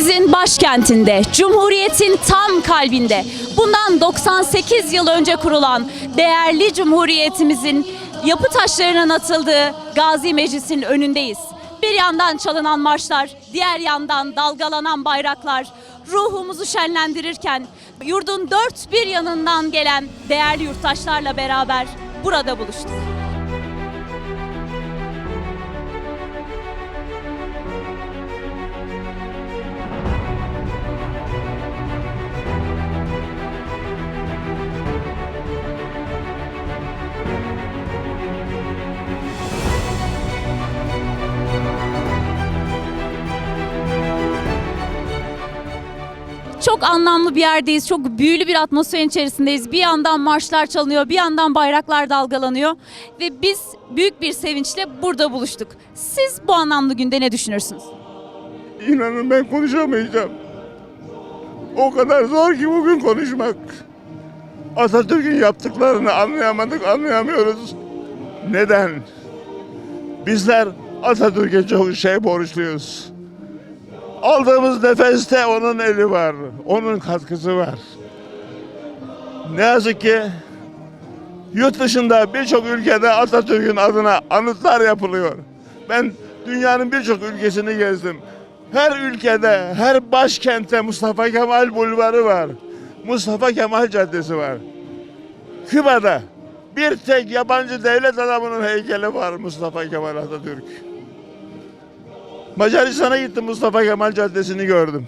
Cumhuriyetimizin başkentinde, Cumhuriyetin tam kalbinde, bundan 98 yıl önce kurulan değerli Cumhuriyetimizin yapı taşlarının atıldığı Gazi Meclis'in önündeyiz. Bir yandan çalınan marşlar, diğer yandan dalgalanan bayraklar ruhumuzu şenlendirirken yurdun dört bir yanından gelen değerli yurttaşlarla beraber burada buluştuk. Çok anlamlı bir yerdeyiz. Çok büyülü bir atmosferin içerisindeyiz. Bir yandan marşlar çalınıyor, bir yandan bayraklar dalgalanıyor ve biz büyük bir sevinçle burada buluştuk. Siz bu anlamlı günde ne düşünürsünüz? İnanın ben konuşamayacağım. O kadar zor ki bugün konuşmak. Atatürk'ün yaptıklarını anlayamadık, anlayamıyoruz. Neden? Bizler Atatürk'e çok şey borçluyuz. Aldığımız nefeste onun eli var, onun katkısı var. Ne yazık ki yurt dışında birçok ülkede Atatürk'ün adına anıtlar yapılıyor. Ben dünyanın birçok ülkesini gezdim. Her ülkede, her başkentte Mustafa Kemal Bulvarı var. Mustafa Kemal Caddesi var. Küba'da bir tek yabancı devlet adamının heykeli var Mustafa Kemal Atatürk. Macaristan'a gittim Mustafa Kemal Caddesi'ni gördüm.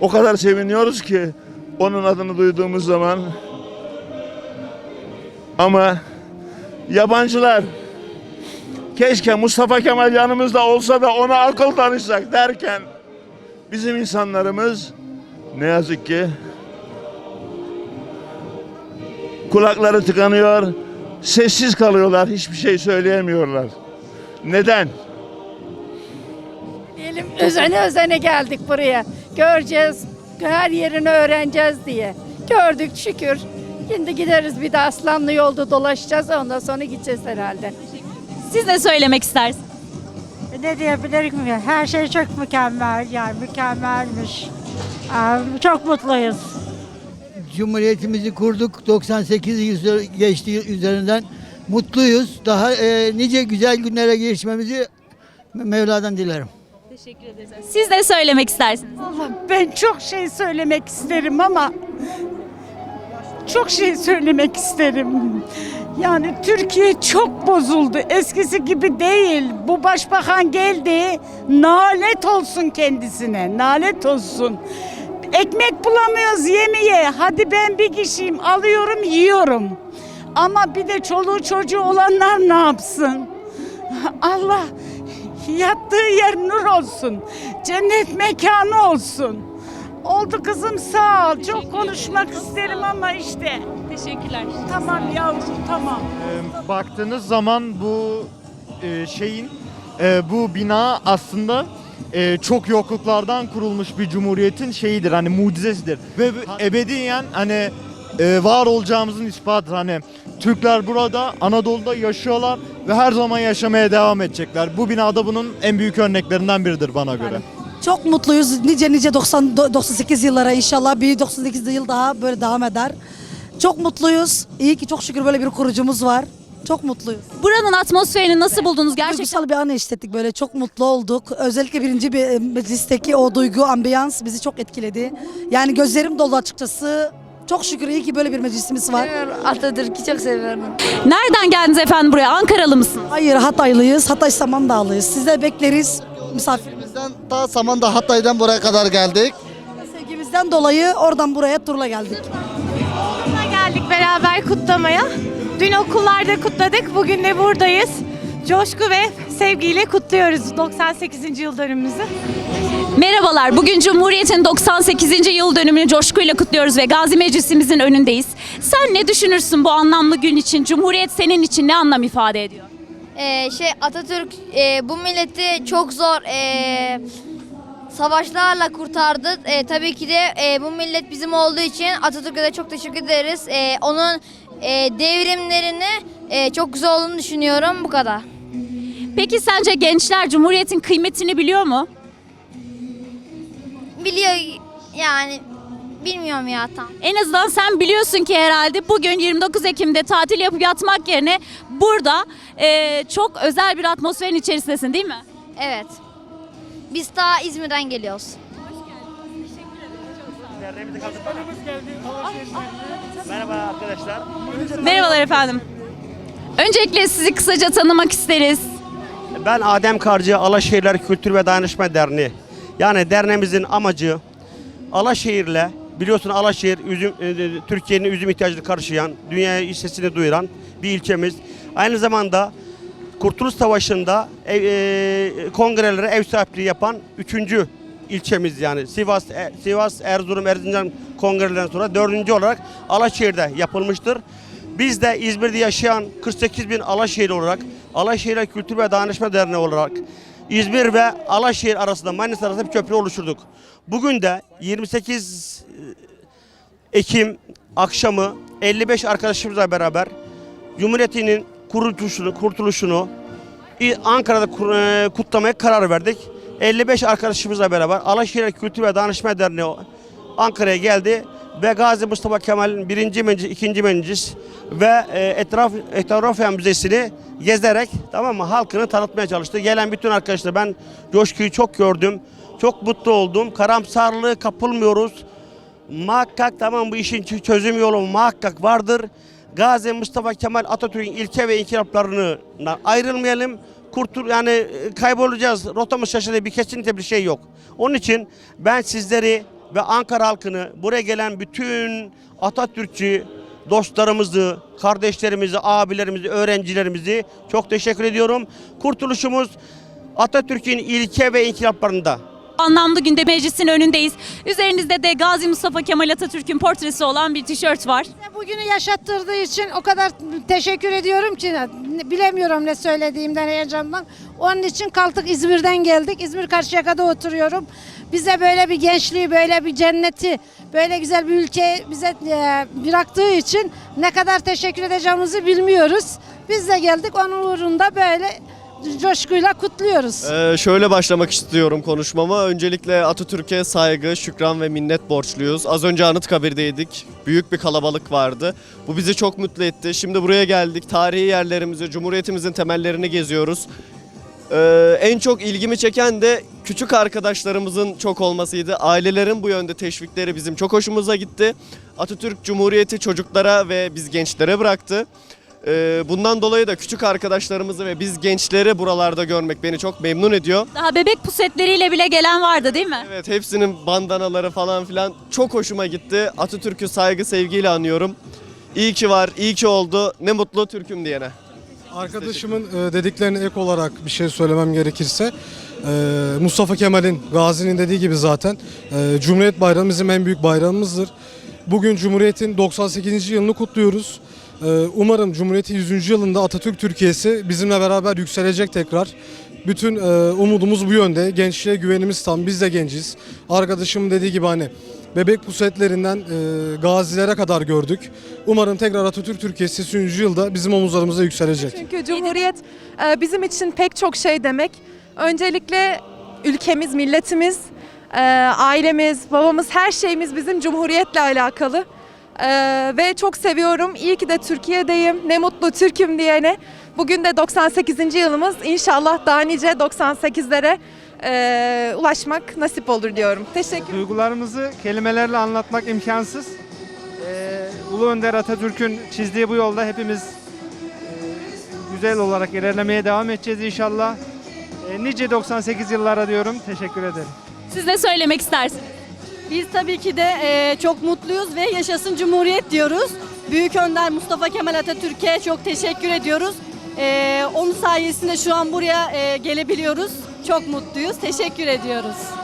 O kadar seviniyoruz ki onun adını duyduğumuz zaman. Ama yabancılar keşke Mustafa Kemal yanımızda olsa da ona akıl danışsak derken bizim insanlarımız ne yazık ki kulakları tıkanıyor, sessiz kalıyorlar, hiçbir şey söyleyemiyorlar. Neden? Diyelim özene özene geldik buraya. Göreceğiz, her yerini öğreneceğiz diye. Gördük şükür. Şimdi gideriz bir de Aslanlı yolda dolaşacağız ondan sonra gideceğiz herhalde. Siz ne söylemek istersiniz? Ne diyebilirim ki? Her şey çok mükemmel yani mükemmelmiş. Çok mutluyuz. Cumhuriyetimizi kurduk. 98 yıl geçti üzerinden. Mutluyuz. Daha e, nice güzel günlere geçmemizi Mevla'dan dilerim. Teşekkür ederiz. Siz ne söylemek istersiniz? Allah ben çok şey söylemek isterim ama çok şey söylemek isterim. Yani Türkiye çok bozuldu. Eskisi gibi değil. Bu başbakan geldi. Nalet olsun kendisine. Nalet olsun. Ekmek bulamıyoruz yemeye. Hadi ben bir kişiyim. Alıyorum yiyorum. Ama bir de çoluğu çocuğu olanlar ne yapsın? Allah yattığı yer nur olsun. Cennet mekanı olsun. Oldu kızım sağ ol. Çok konuşmak isterim ama işte. Teşekkürler. Tamam yavrum tamam. Ee, baktığınız zaman bu e, şeyin e, bu bina aslında e, çok yokluklardan kurulmuş bir cumhuriyetin şeyidir hani mucizesidir ve ebediyen hani e, var olacağımızın ispatıdır hani Türkler burada Anadolu'da yaşıyorlar ve her zaman yaşamaya devam edecekler. Bu binada bunun en büyük örneklerinden biridir bana göre. Çok mutluyuz. Nice nice 90 98 yıllara inşallah bir 98 yıl daha böyle devam eder. Çok mutluyuz. İyi ki çok şükür böyle bir kurucumuz var. Çok mutluyuz. Buranın atmosferini nasıl buldunuz? Gerçekten Duygusal bir an işlettik böyle çok mutlu olduk. Özellikle birinci bir e, meclisteki o duygu, ambiyans bizi çok etkiledi. Yani gözlerim dolu açıkçası. Çok şükür iyi ki böyle bir meclisimiz var. Atatürk'ü çok seviyorum. Nereden geldiniz efendim buraya? Ankaralı mısınız? Hayır Hataylıyız. Hatay Samandağlıyız. Siz de bekleriz. Misafir. Bizden ta Samandağ Hatay'dan buraya kadar geldik. Sevgimizden dolayı oradan buraya turla geldik. Okuluna geldik beraber kutlamaya. Dün okullarda kutladık. Bugün de buradayız. Coşku ve sevgiyle kutluyoruz 98. yıl dönümümüzü. Merhabalar. Bugün Cumhuriyet'in 98. yıl dönümünü coşkuyla kutluyoruz ve Gazi Meclisimizin önündeyiz. Sen ne düşünürsün bu anlamlı gün için? Cumhuriyet senin için ne anlam ifade ediyor? Ee, şey Atatürk e, bu milleti çok zor e, savaşlarla kurtardı. E, tabii ki de e, bu millet bizim olduğu için Atatürk'e de çok teşekkür ederiz. E, onun e, devrimlerini e, çok güzel olduğunu düşünüyorum. Bu kadar. Peki sence gençler Cumhuriyet'in kıymetini biliyor mu? biliyor yani bilmiyorum ya tam. En azından sen biliyorsun ki herhalde bugün 29 Ekim'de tatil yapıp yatmak yerine burada e, çok özel bir atmosferin içerisindesin değil mi? Evet. Biz daha İzmir'den geliyoruz. Merhaba arkadaşlar. Merhabalar efendim. Öncelikle sizi kısaca tanımak isteriz. Ben Adem Karcı Alaşehirler Kültür ve Dayanışma Derneği. Yani derneğimizin amacı Alaşehir'le biliyorsun Alaşehir üzüm, e, Türkiye'nin üzüm ihtiyacını karşılayan, dünyaya sesini duyuran bir ilçemiz. Aynı zamanda Kurtuluş Savaşı'nda ev, e, kongrelere ev sahipliği yapan üçüncü ilçemiz yani Sivas, e, Sivas, Erzurum, Erzincan kongrelerinden sonra dördüncü olarak Alaşehir'de yapılmıştır. Biz de İzmir'de yaşayan 48 bin Alaşehirli olarak Alaşehir'e Kültür ve Dayanışma Derneği olarak İzmir ve Alaşehir arasında Manisa arasında bir köprü oluşturduk. Bugün de 28 Ekim akşamı 55 arkadaşımızla beraber Cumhuriyeti'nin kuruluşunu, kurtuluşunu Ankara'da e, kutlamaya karar verdik. 55 arkadaşımızla beraber Alaşehir Kültür ve Danışma Derneği Ankara'ya geldi ve Gazi Mustafa Kemal'in birinci meclis, ikinci meclis ve e, etraf Etnografya Müzesi'ni gezerek tamam mı halkını tanıtmaya çalıştı. Gelen bütün arkadaşlar ben coşkuyu çok gördüm. Çok mutlu oldum. Karamsarlığı kapılmıyoruz. Muhakkak tamam bu işin çö- çözüm yolu muhakkak vardır. Gazi Mustafa Kemal Atatürk'ün ilke ve inkılaplarından ayrılmayalım. Kurtul yani e, kaybolacağız. Rotamız şaşırdı bir kesinlikle bir şey yok. Onun için ben sizleri ve Ankara halkını buraya gelen bütün Atatürkçü dostlarımızı, kardeşlerimizi, abilerimizi, öğrencilerimizi çok teşekkür ediyorum. Kurtuluşumuz Atatürk'ün ilke ve inkılaplarında. Anlamlı günde meclisin önündeyiz. Üzerinizde de Gazi Mustafa Kemal Atatürk'ün portresi olan bir tişört var. Bugünü yaşattırdığı için o kadar teşekkür ediyorum ki bilemiyorum ne söylediğimden heyecandan. Onun için kalktık İzmir'den geldik. İzmir Karşıyaka'da oturuyorum. Bize böyle bir gençliği, böyle bir cenneti, böyle güzel bir ülke bize e, bıraktığı için ne kadar teşekkür edeceğimizi bilmiyoruz. Biz de geldik onun uğrunda böyle coşkuyla kutluyoruz. Ee, şöyle başlamak istiyorum konuşmama. Öncelikle Atatürk'e saygı, şükran ve minnet borçluyuz. Az önce Anıtkabir'deydik. Büyük bir kalabalık vardı. Bu bizi çok mutlu etti. Şimdi buraya geldik. Tarihi yerlerimizi, Cumhuriyetimizin temellerini geziyoruz. Ee, en çok ilgimi çeken de küçük arkadaşlarımızın çok olmasıydı. Ailelerin bu yönde teşvikleri bizim çok hoşumuza gitti. Atatürk Cumhuriyeti çocuklara ve biz gençlere bıraktı. Ee, bundan dolayı da küçük arkadaşlarımızı ve biz gençleri buralarda görmek beni çok memnun ediyor. Daha bebek pusetleriyle bile gelen vardı değil mi? Evet hepsinin bandanaları falan filan çok hoşuma gitti. Atatürk'ü saygı sevgiyle anıyorum. İyi ki var, iyi ki oldu. Ne mutlu Türk'üm diyene. Arkadaşımın e, dediklerine ek olarak bir şey söylemem gerekirse e, Mustafa Kemal'in, Gazi'nin dediği gibi zaten e, Cumhuriyet Bayramı bizim en büyük bayramımızdır. Bugün Cumhuriyet'in 98. yılını kutluyoruz. E, Umarım Cumhuriyet'in 100. yılında Atatürk Türkiye'si bizimle beraber yükselecek tekrar. Bütün e, umudumuz bu yönde. Gençliğe güvenimiz tam. Biz de genciz. Arkadaşımın dediği gibi hani bebek pusetlerinden e, gazilere kadar gördük. Umarım tekrar Atatürk Türkiye'si 100. yılda bizim omuzlarımıza yükselecek. Çünkü Cumhuriyet e, bizim için pek çok şey demek. Öncelikle ülkemiz, milletimiz, ailemiz, babamız her şeyimiz bizim Cumhuriyet'le alakalı. E, Ve çok seviyorum. İyi ki de Türkiye'deyim. Ne mutlu Türk'üm diyene. Bugün de 98. yılımız. İnşallah daha nice 98'lere e, ulaşmak nasip olur diyorum. Teşekkür Duygularımızı kelimelerle anlatmak imkansız. Ee, Ulu Önder Atatürk'ün çizdiği bu yolda hepimiz e, güzel olarak ilerlemeye devam edeceğiz inşallah. E, nice 98 yıllara diyorum. Teşekkür ederim. Siz ne söylemek istersiniz? Biz tabii ki de e, çok mutluyuz ve yaşasın Cumhuriyet diyoruz. Büyük Önder Mustafa Kemal Atatürk'e çok teşekkür ediyoruz. E, onun sayesinde şu an buraya e, gelebiliyoruz. Çok mutluyuz. Teşekkür ediyoruz.